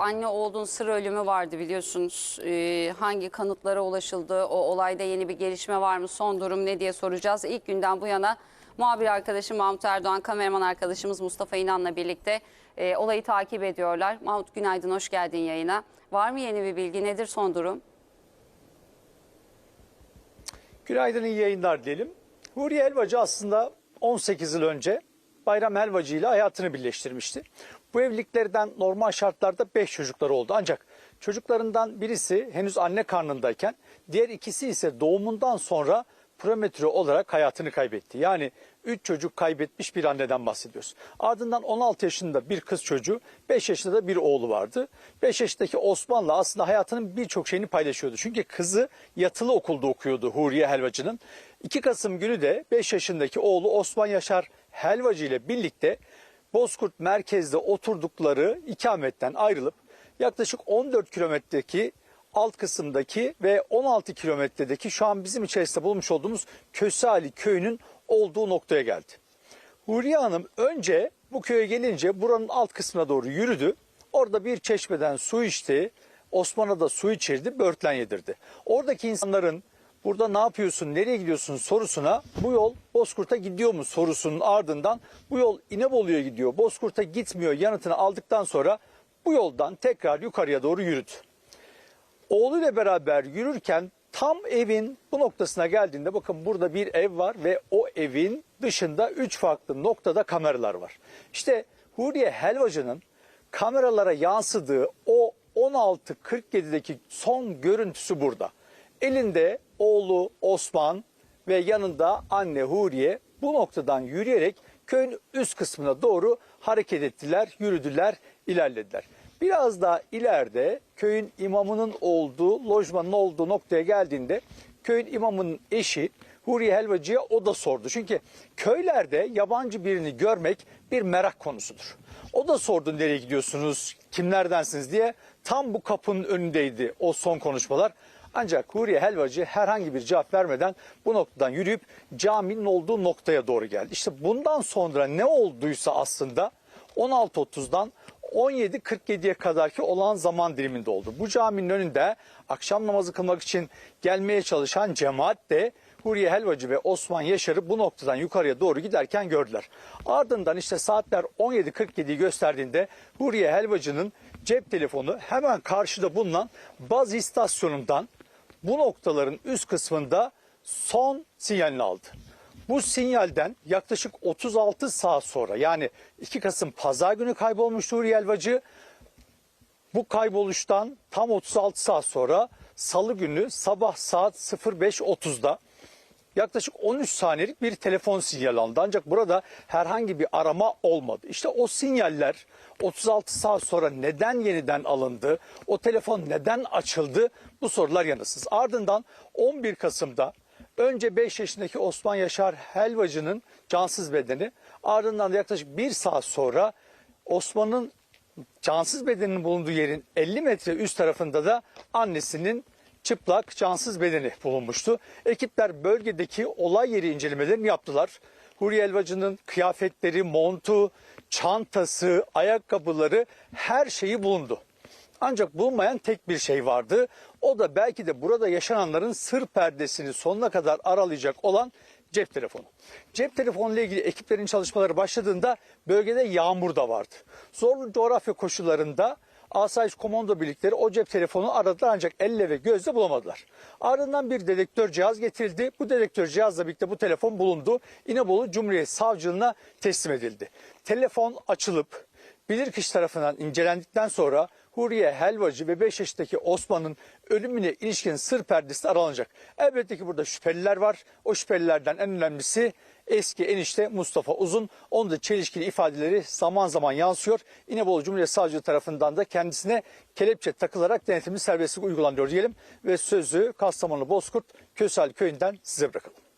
anne oğlun sır ölümü vardı biliyorsunuz. Ee, hangi kanıtlara ulaşıldı? O olayda yeni bir gelişme var mı? Son durum ne diye soracağız. İlk günden bu yana muhabir arkadaşım Mahmut Erdoğan, kameraman arkadaşımız Mustafa İnan'la birlikte e, olayı takip ediyorlar. Mahmut günaydın, hoş geldin yayına. Var mı yeni bir bilgi? Nedir son durum? Günaydın, iyi yayınlar diyelim. Huriye Helvacı aslında 18 yıl önce Bayram Helvacı ile hayatını birleştirmişti. Bu evliliklerden normal şartlarda 5 çocukları oldu. Ancak çocuklarından birisi henüz anne karnındayken diğer ikisi ise doğumundan sonra prematüre olarak hayatını kaybetti. Yani 3 çocuk kaybetmiş bir anneden bahsediyoruz. Ardından 16 yaşında bir kız çocuğu, 5 yaşında da bir oğlu vardı. 5 yaşındaki Osman'la aslında hayatının birçok şeyini paylaşıyordu. Çünkü kızı yatılı okulda okuyordu Huriye Helvacı'nın. 2 Kasım günü de 5 yaşındaki oğlu Osman Yaşar Helvacı ile birlikte Bozkurt merkezde oturdukları ikametten ayrılıp yaklaşık 14 kilometredeki alt kısımdaki ve 16 kilometredeki şu an bizim içerisinde bulmuş olduğumuz Köseali köyünün olduğu noktaya geldi. Huriye Hanım önce bu köye gelince buranın alt kısmına doğru yürüdü. Orada bir çeşmeden su içti. Osman'a da su içirdi, börtlen yedirdi. Oradaki insanların burada ne yapıyorsun, nereye gidiyorsun sorusuna bu yol Bozkurt'a gidiyor mu sorusunun ardından bu yol İnebolu'ya gidiyor, Bozkurt'a gitmiyor yanıtını aldıktan sonra bu yoldan tekrar yukarıya doğru yürüdü. Oğluyla beraber yürürken tam evin bu noktasına geldiğinde bakın burada bir ev var ve o evin dışında üç farklı noktada kameralar var. İşte Huriye Helvacı'nın kameralara yansıdığı o 16.47'deki son görüntüsü burada. Elinde oğlu Osman ve yanında anne Huriye bu noktadan yürüyerek köyün üst kısmına doğru hareket ettiler, yürüdüler, ilerlediler. Biraz daha ileride köyün imamının olduğu, lojmanın olduğu noktaya geldiğinde köyün imamının eşi Huriye Helvacı'ya o da sordu. Çünkü köylerde yabancı birini görmek bir merak konusudur. O da sordu nereye gidiyorsunuz, kimlerdensiniz diye. Tam bu kapının önündeydi o son konuşmalar. Ancak Huriye Helvacı herhangi bir cevap vermeden bu noktadan yürüyüp caminin olduğu noktaya doğru geldi. İşte bundan sonra ne olduysa aslında 16.30'dan 17.47'ye kadarki olan zaman diliminde oldu. Bu caminin önünde akşam namazı kılmak için gelmeye çalışan cemaat de Huriye Helvacı ve Osman Yaşar'ı bu noktadan yukarıya doğru giderken gördüler. Ardından işte saatler 17.47'yi gösterdiğinde Huriye Helvacı'nın cep telefonu hemen karşıda bulunan baz istasyonundan bu noktaların üst kısmında son sinyalini aldı. Bu sinyalden yaklaşık 36 saat sonra yani 2 Kasım pazar günü kaybolmuş Nuri Elvacı. Bu kayboluştan tam 36 saat sonra salı günü sabah saat 05.30'da yaklaşık 13 saniyelik bir telefon sinyali alındı. Ancak burada herhangi bir arama olmadı. İşte o sinyaller 36 saat sonra neden yeniden alındı? O telefon neden açıldı? Bu sorular yanıtsız. Ardından 11 Kasım'da önce 5 yaşındaki Osman Yaşar Helvacı'nın cansız bedeni ardından da yaklaşık 1 saat sonra Osman'ın cansız bedeninin bulunduğu yerin 50 metre üst tarafında da annesinin çıplak cansız bedeni bulunmuştu. Ekipler bölgedeki olay yeri incelemelerini yaptılar. Huriye Elvacı'nın kıyafetleri, montu, çantası, ayakkabıları her şeyi bulundu. Ancak bulunmayan tek bir şey vardı. O da belki de burada yaşananların sır perdesini sonuna kadar aralayacak olan cep telefonu. Cep telefonu ile ilgili ekiplerin çalışmaları başladığında bölgede yağmur da vardı. Zorlu coğrafya koşullarında Asayiş Komando birlikleri o cep telefonu aradılar ancak elle ve gözle bulamadılar. Ardından bir dedektör cihaz getirildi. Bu dedektör cihazla birlikte bu telefon bulundu. İnebolu Cumhuriyet Savcılığına teslim edildi. Telefon açılıp bilirkişi tarafından incelendikten sonra Huriye Helvacı ve 5 yaşındaki Osman'ın ölümüne ilişkin sır perdesi aralanacak. Elbette ki burada şüpheliler var. O şüphelilerden en önemlisi eski enişte Mustafa Uzun. Onun da çelişkili ifadeleri zaman zaman yansıyor. İnebolu Cumhuriyet Savcılığı tarafından da kendisine kelepçe takılarak denetimli serbestlik uygulanıyor diyelim. Ve sözü Kastamonu Bozkurt Kösel Köyü'nden size bırakalım.